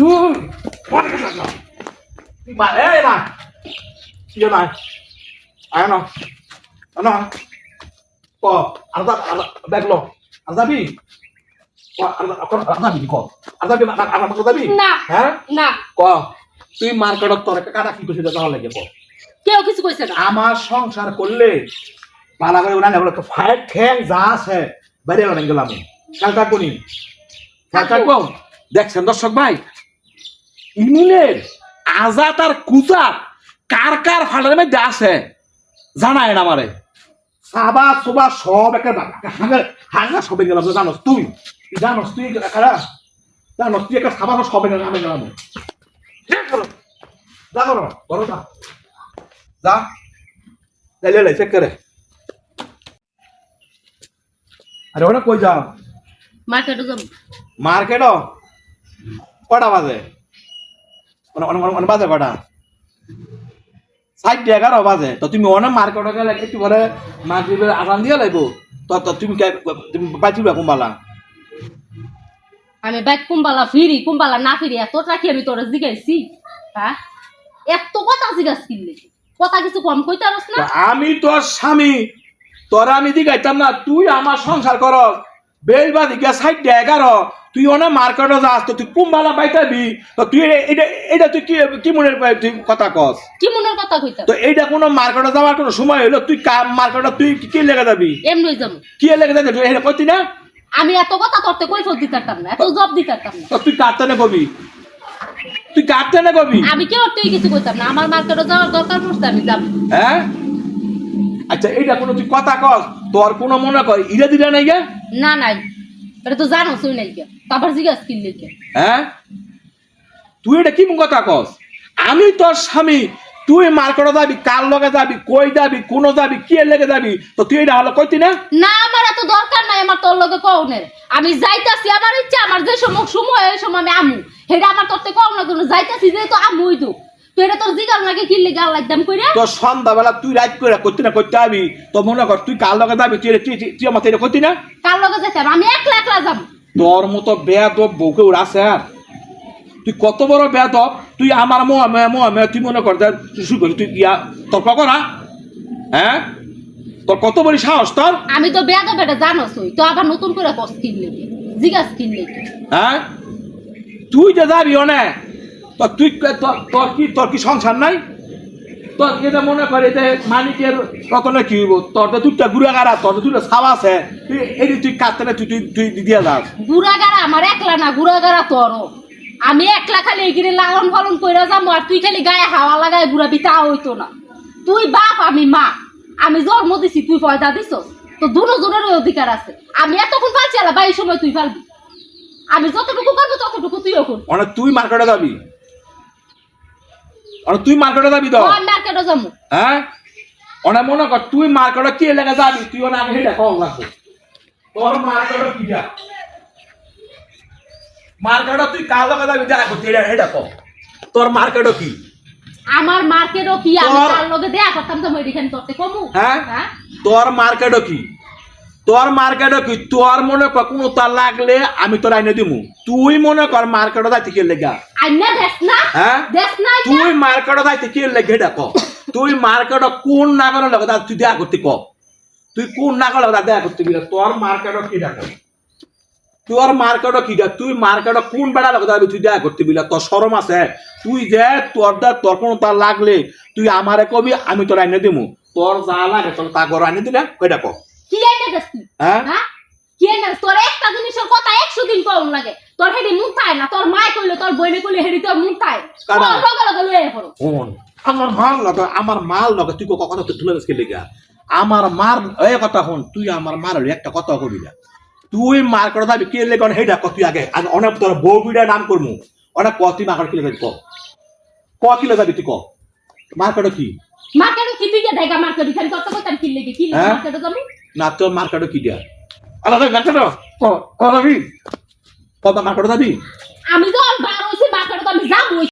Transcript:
লো আর যাবি ক আর আর যাবি ক আর যাবি আর আর যাবি না হ্যাঁ না। ক তুই মার্কেটত তোর কাটা কি করছিস তাহলে লাগে কেউ কিছু কইছে না। আমার সংসার করলে পালা করে উনানে বলে ফাইট ঠ্যাং যা আছে বাইরে অনেক গেলাম খেয়াল থাকুনি খেয়াল থাকব? দেখছেন দর্শক ভাই ইমুনের আজাদ আর কুজাত কার কার ফালের মধ্যে আছে? জানায় না আমারে। সাবা সোবা সব একটা হাঙ্গা হাঙ্গা সবে গেলাম জানোস তুই? জানোস তুই কারা জানোস তুই একটা সাবা সবে গেলাম আমি গেলাম। যা করো করো যা। যা। লে লে চেক করে। আরে ওটা কই যাও? মার্কেটে যাব। মার্কেট কটা বাজে? বাজে কটা সাইড এগারো বাজে। তো তুমি অনেক মার্কেটে গেলে একটু পরে মাগরিবের আজান দিয়ে লাগবো। তো তো তুমি তুমি বাঁচিবে কুম্বালা? আমি বাইক কুম্বালা ফিরি কুম্বালা না ফিরি এত টাকি আমি তোরা জিগাইছি হ্যাঁ এত কথা জিগাস কিনলে কথা কিছু কম কইতে পারস না? আমি তোর স্বামী তোরা আমি দিগাইতাম না তুই আমার সংসার কর বেল বা দিকে সাইড এগারো তুই অনেক মার্কেটে যাস তো তুই কুম্বালা পাইতাবি তো তুই এটা এটা তুই কি কি মনের তুই কথা কস? কি মনের কথা কইতে তো এইটা কোনো মার্কেটে যাওয়ার কোনো সময় হলো তুই মার্কেটে তুই কি- কি লেগে যাবি? এমনি যাব। কি লেগে যাবি? তুই এটা কইতি না? আমি এত কথা করতে কই ফোন দিতে পারতাম না এত জব দিতে পারতাম না। তো তুই কাটতে না কবি? তুই কাটতে না কবি? আমি কেউ তুই কিছু কইতাম না আমার মার্কেটে যাওয়ার দরকার পড়ছে আমি যাব। হ্যাঁ? আচ্ছা এইটা কোনো তুই কথা কস? তোর কোনো মনে কর ইরা দিলা নাই না নাই। এটা তো জানো শুই নাই কে তারপর জিজ্ঞাসা কে হ্যাঁ? তুই এটা কি কথা কস? আমি তোর স্বামী তুই মার্কেটে যাবি কার লগে যাবি কই যাবি কোন যাবি কি লেগে যাবি তো তুই এটা হলো কইতি না? না আমার এত দরকার নাই আমার তোর লগে কওনের আমি যাইতাছি আমার ইচ্ছা আমার যে সময় সময় এই সময় আমি আমু। হেটা আমার তোর থেকে কও না কোনো যাইতাছি যে তো আমুই তো। তুই এটা তোর জিগার নাকি কিনলে গাল লাগদাম কইরা? তো সন্ধ্যাবেলা তুই রাত করে করতি না করতে আবি। তো মনে কর তুই কার লগে যাবি তুই তুই তুই আমার এটা করতি না? কার লগে যাইতাম আমি একলা একলা যাব। তোর মতো বেয়াদব বউকে উড়াছে আর তুই কত বড় বেয়াদব? তুই আমার মোয়া মেয়া মোয়া মেয়া তুই মনে কর তুই তুই ইয়া তর্ক করা হ্যাঁ? তোর কত বড় সাহস তোর? আমি তো বেয়া তো বেটা জানোস ওই তো আবার নতুন করে কস কিনলে জিগাস কিনলে হ্যাঁ? তুই যে যাবি অনে তো তুই তোর কি তোর কি সংসার নাই? তোর এটা মনে করে যে মালিকের রতনে কি হইব? তোর তো দুটা গুড়া গাড়া তোর তো ছাপ আছে। তুই এটি তুই না তুই তুই তুই দিয়ে যাস। গুড়াগাড়া আমার একলা না গুড়াগাড়া তোরও আমি একলা খালি এগিরে লালন পালন কইরা যাব আর তুই খালি গায়ে হাওয়া লাগায় ঘুরাবি তা হইতো না। তুই বাপ আমি মা। আমি জন্ম দিছি তুই পয়দা দিছ। তো দুনো জনের অধিকার আছে। আমি এতক্ষণ পাচ্ছি আলা বাই সময় তুই পারবি আমি যতটুকু করব ততটুকু তুইও করবি অনেক তুই মার্কেটে যাবি। তুই মার্কেটে যাবি তো মার্কেটে যাব হ্যাঁ অনেক মনে কর তুই মার্কেটে কি এলাকা যাবি তুই অনেক আগে হেটা কম তোর মার্কেটে কি যা মার্কেটে তুই কার লগে যাবি দেখা করতে এটা কম তোর মার্কেটে কি আমার মার্কেটও কি আমি তার লগে দেয়া করতাম তো এখানে তোরতে কমু হ্যাঁ? হ্যাঁ তোর মার্কেটও কি তোর মার্কেটও কি তোর মনে কর কোনো তার লাগলে আমি তোর আইনে দিমু তুই মনে কর মার্কেটে যাইতে কি লেগা আইনা দেখ না হ্যাঁ দেখ না তুই মার্কেটে যাইতে কি লেগে এটা তুই মার্কেটে কোন লগে যা- তুই দেখা করতে ক? তুই কোন নাগরের লগে যা দেখা করতে? বিরা তোর মার্কেটে কি ডাক তোর মার্কেটে কি ডাক তুই মার্কেটে কোন বেড়া লগে যাবি তুই দেখা করতে বিলা তোর শরম আছে তুই যে তোর দা তোর কোনো তার লাগলে তুই আমারে কবি আমি তোর আইনে দিমু। তোর যা লাগে তোর তা ঘর আইনে দিলে কইটা ক। কি আইনা দেখ তুই হ্যাঁ? হ্যাঁ? কি আইনা? তোর একটা জিনিসের কথা একশো দিন কম লাগে তোর হেডি মুতায় না তোর মায় কইলে তোর বইনে কইলে হেডি তোর মুতায় কারা? লগে লগে লয়ে পড়ো আমার মাল লগে আমার মাল লগে তুই ক- কথা তুই তুলে দিস লেগা আমার মার এই কথা হন তুই আমার মার একটা কথা কবি না তুই মার করে যাবি কে লেগে হেডা ক তুই আগে আগে অনেক তোর বউ বিড়া নাম করমু অনেক ক তুই মার কিলে যাবি ক ক কিলে যাবি তুই ক মার করে কি মার্কেটে কি তুই দেখা মার্কেটে খালি কথা কইতাম কি লেগে কি হ্যাঁ? মার্কেটে যাব না তোর মার কি দিয়া আলাদা মার ক ক যাবি ক মার কাটো যাবি আমি যখন